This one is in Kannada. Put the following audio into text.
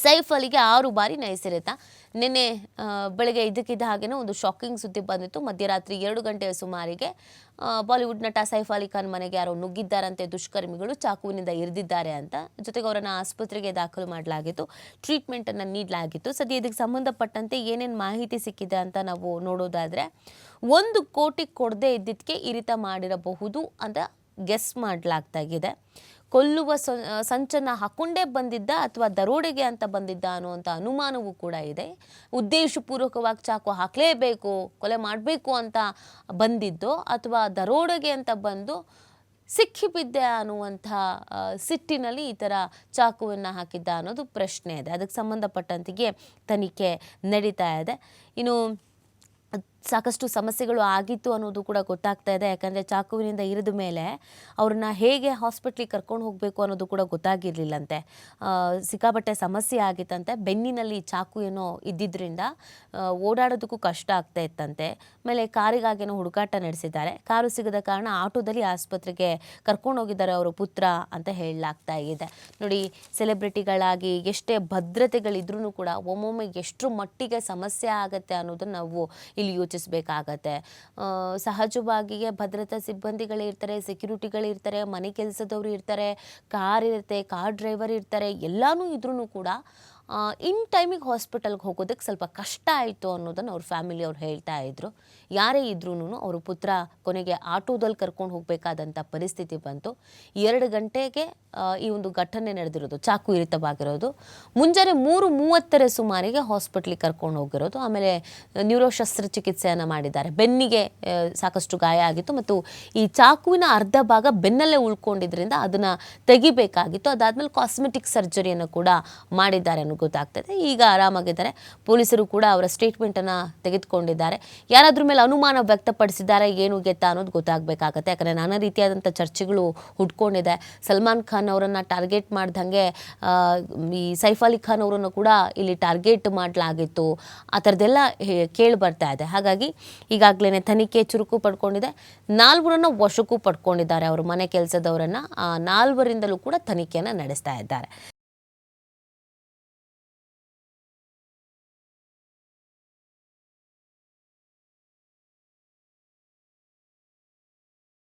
ಸೈಫ್ ಅಲಿಗೆ ಆರು ಬಾರಿ ನಯಸಿರಿತ ನಿನ್ನೆ ಬೆಳಗ್ಗೆ ಇದಕ್ಕಿದ್ದ ಹಾಗೇನೆ ಒಂದು ಶಾಕಿಂಗ್ ಸುದ್ದಿ ಬಂದಿತ್ತು. ಮಧ್ಯರಾತ್ರಿ ಎರಡು ಗಂಟೆಯ ಸುಮಾರಿಗೆ ಬಾಲಿವುಡ್ ನಟ ಸೈಫ್ ಅಲಿ ಖಾನ್ ಮನೆಗೆ ಯಾರೋ ನುಗ್ಗಿದ್ದಾರಂತೆ, ದುಷ್ಕರ್ಮಿಗಳು ಚಾಕುವಿನಿಂದ ಇರಿದಿದ್ದಾರೆ ಅಂತ. ಜೊತೆಗೆ ಅವರನ್ನು ಆಸ್ಪತ್ರೆಗೆ ದಾಖಲು ಮಾಡಲಾಗಿತ್ತು. ಟ್ರೀಟ್ಮೆಂಟನ್ನು ನೀಡಲಾಗಿತ್ತು. ಸದ್ಯ ಇದಕ್ಕೆ ಸಂಬಂಧಪಟ್ಟಂತೆ ಏನೇನು ಮಾಹಿತಿ ಸಿಕ್ಕಿದೆ ಅಂತ ನಾವು ನೋಡೋದಾದರೆ, ಒಂದು ಕೋಟಿ ಕೊಡದೇ ಇದ್ದಿದ್ದಕ್ಕೆ ಇರಿತ ಮಾಡಿರಬಹುದು ಅಂತ ಗೆಸ್ ಮಾಡಲಾಗ್ತಾಗಿದೆ ಕೊಲ್ಲುವ ಸಂಚನ್ನ ಹಾಕೊಂಡೇ ಬಂದಿದ್ದ ಅಥವಾ ದರೋಡೆಗೆ ಅಂತ ಬಂದಿದ್ದ ಅನ್ನುವಂಥ ಅನುಮಾನವೂ ಕೂಡ ಇದೆ. ಉದ್ದೇಶಪೂರ್ವಕವಾಗಿ ಚಾಕು ಹಾಕಲೇಬೇಕು, ಕೊಲೆ ಮಾಡಬೇಕು ಅಂತ ಬಂದಿದ್ದೋ ಅಥವಾ ದರೋಡೆಗೆ ಅಂತ ಬಂದು ಸಿಕ್ಕಿಬಿದ್ದೆ ಅನ್ನುವಂಥ ಸಿಟ್ಟಿನಲ್ಲಿ ಈ ಥರ ಚಾಕುವನ್ನು ಹಾಕಿದ್ದ ಅನ್ನೋದು ಪ್ರಶ್ನೆ ಇದೆ. ಅದಕ್ಕೆ ಸಂಬಂಧಪಟ್ಟಂತಿಗೆ ತನಿಖೆ ನಡೀತಾ ಇದೆ. ಇನ್ನು ಸಾಕಷ್ಟು ಸಮಸ್ಯೆಗಳು ಆಗಿತ್ತು ಅನ್ನೋದು ಕೂಡ ಗೊತ್ತಾಗ್ತಾ ಇದೆ. ಯಾಕಂದರೆ ಚಾಕುವಿನಿಂದ ಇರಿದ ಮೇಲೆ ಅವ್ರನ್ನ ಹೇಗೆ ಹಾಸ್ಪಿಟ್ಲಿಗೆ ಕರ್ಕೊಂಡು ಹೋಗಬೇಕು ಅನ್ನೋದು ಕೂಡ ಗೊತ್ತಾಗಿರಲಿಲ್ಲಂತೆ. ಸಿಕ್ಕಾಪಟ್ಟೆ ಸಮಸ್ಯೆ ಆಗಿತ್ತಂತೆ. ಬೆನ್ನಿನಲ್ಲಿ ಚಾಕು ಏನೋ ಇದ್ದಿದ್ದರಿಂದ ಓಡಾಡೋದಕ್ಕೂ ಕಷ್ಟ ಆಗ್ತಾ ಇತ್ತಂತೆ. ಆಮೇಲೆ ಕಾರಿಗಾಗೇನೋ ಹುಡುಕಾಟ ನಡೆಸಿದ್ದಾರೆ. ಕಾರು ಸಿಗದ ಕಾರಣ ಆಟೋದಲ್ಲಿ ಆಸ್ಪತ್ರೆಗೆ ಕರ್ಕೊಂಡು ಹೋಗಿದ್ದಾರೆ ಅವರ ಪುತ್ರ ಅಂತ ಹೇಳಲಾಗ್ತಾ ಇದೆ. ನೋಡಿ ಸೆಲೆಬ್ರಿಟಿಗಳಾಗಿ ಎಷ್ಟೇ ಭದ್ರತೆಗಳಿದ್ರೂ ಕೂಡ ಒಮ್ಮೊಮ್ಮೆ ಎಷ್ಟು ಮಟ್ಟಿಗೆ ಸಮಸ್ಯೆ ಆಗುತ್ತೆ ಅನ್ನೋದನ್ನು ನಾವು ಇಲ್ಲಿ ಯೋಚಿಸಬೇಕಾಗತ್ತೆ ಸಹಜವಾಗಿಯೇ ಭದ್ರತಾ ಸಿಬ್ಬಂದಿಗಳೇ ಇರ್ತಾರೆ ಸೆಕ್ಯೂರಿಟಿಗಳಿರ್ತಾರೆ ಮನೆ ಕೆಲಸದವರು ಇರ್ತಾರೆ, ಕಾರ್ ಇರುತ್ತೆ, ಕಾರ್ ಡ್ರೈವರ್ ಇರ್ತಾರೆ, ಎಲ್ಲನೂ ಇದ್ರೂ ಕೂಡ ಇನ್ ಟೈಮಿಗೆ ಹಾಸ್ಪಿಟಲ್ಗೆ ಹೋಗೋದಕ್ಕೆ ಸ್ವಲ್ಪ ಕಷ್ಟ ಆಯಿತು ಅನ್ನೋದನ್ನು ಅವ್ರ ಫ್ಯಾಮಿಲಿ ಅವ್ರು ಹೇಳ್ತಾ ಇದ್ರು. ಯಾರೇ ಇದ್ರೂ ಅವ್ರ ಪುತ್ರ ಕೊನೆಗೆ ಆಟೋದಲ್ಲಿ ಕರ್ಕೊಂಡು ಹೋಗಬೇಕಾದಂಥ ಪರಿಸ್ಥಿತಿ ಬಂತು. ಎರಡು ಗಂಟೆಗೆ ಈ ಒಂದು ಘಟನೆ ನಡೆದಿರೋದು, ಚಾಕು ಇರಿತವಾಗಿರೋದು. ಮುಂಜಾನೆ ಮೂರು ಮೂವತ್ತರ ಸುಮಾರಿಗೆ ಹಾಸ್ಪಿಟ್ಲಿಗೆ ಕರ್ಕೊಂಡು ಹೋಗಿರೋದು. ಆಮೇಲೆ ನ್ಯೂರೋ ಶಸ್ತ್ರಚಿಕಿತ್ಸೆಯನ್ನು ಮಾಡಿದ್ದಾರೆ. ಬೆನ್ನಿಗೆ ಸಾಕಷ್ಟು ಗಾಯ ಆಗಿತ್ತು ಮತ್ತು ಈ ಚಾಕುವಿನ ಅರ್ಧ ಭಾಗ ಬೆನ್ನಲ್ಲೇ ಉಳ್ಕೊಂಡಿದ್ರಿಂದ ಅದನ್ನು ತೆಗಿಬೇಕಾಗಿತ್ತು. ಅದಾದಮೇಲೆ ಕಾಸ್ಮೆಟಿಕ್ ಸರ್ಜರಿಯನ್ನು ಕೂಡ ಮಾಡಿದ್ದಾರೆ ಅನ್ನೋ ಗೊತ್ತಾಗ್ತದೆ. ಈಗ ಆರಾಮಾಗಿದ್ದಾರೆ. ಪೊಲೀಸರು ಕೂಡ ಅವರ ಸ್ಟೇಟ್ಮೆಂಟನ್ನು ತೆಗೆದುಕೊಂಡಿದ್ದಾರೆ. ಯಾರಾದ್ರ ಮೇಲೆ ಅನುಮಾನ ವ್ಯಕ್ತಪಡಿಸಿದ್ದಾರೆ, ಏನು ಗೆತ್ತ ಅನ್ನೋದು ಗೊತ್ತಾಗಬೇಕಾಗತ್ತೆ. ಯಾಕಂದರೆ ನಾನಾ ರೀತಿಯಾದಂಥ ಚರ್ಚೆಗಳು ಹುಟ್ಕೊಂಡಿದೆ. ಸಲ್ಮಾನ್ ಖಾನ್ ಅವರನ್ನು ಟಾರ್ಗೆಟ್ ಮಾಡ್ದಂಗೆ ಈ ಸೈಫ್ ಅಲಿ ಖಾನ್ ಅವರನ್ನು ಕೂಡ ಇಲ್ಲಿ ಟಾರ್ಗೆಟ್ ಮಾಡಲಾಗಿತ್ತು. ಆ ಥರದ್ದೆಲ್ಲ ಕೇಳಿ ಬರ್ತಾ ಇದೆ. ಹಾಗಾಗಿ ಈಗಾಗಲೇ ತನಿಖೆ ಚುರುಕು ಪಡ್ಕೊಂಡಿದೆ. ನಾಲ್ವರನ್ನು ವಶಕ್ಕೂ ಪಡ್ಕೊಂಡಿದ್ದಾರೆ. ಅವ್ರ ಮನೆ ಕೆಲಸದವರನ್ನು. ಆ ನಾಲ್ವರಿಂದಲೂ ಕೂಡ ತನಿಖೆಯನ್ನು ನಡೆಸ್ತಾ ಇದ್ದಾರೆ.